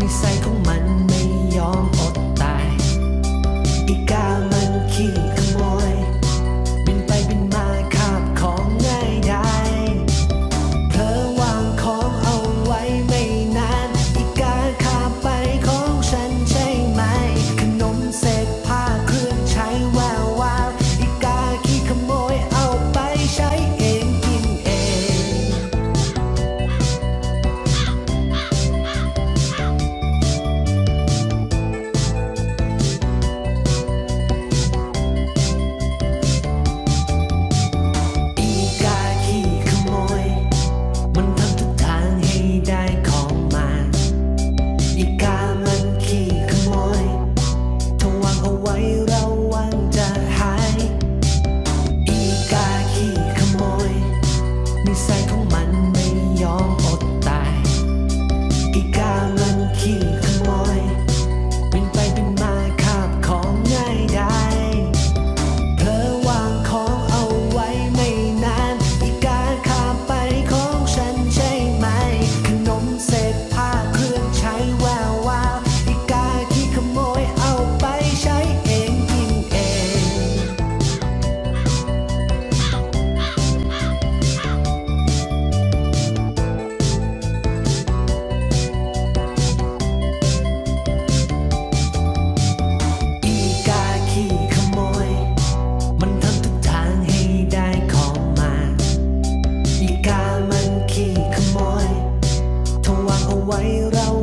นิสัยของมันไม่ยอมอด เอาไว้ระวั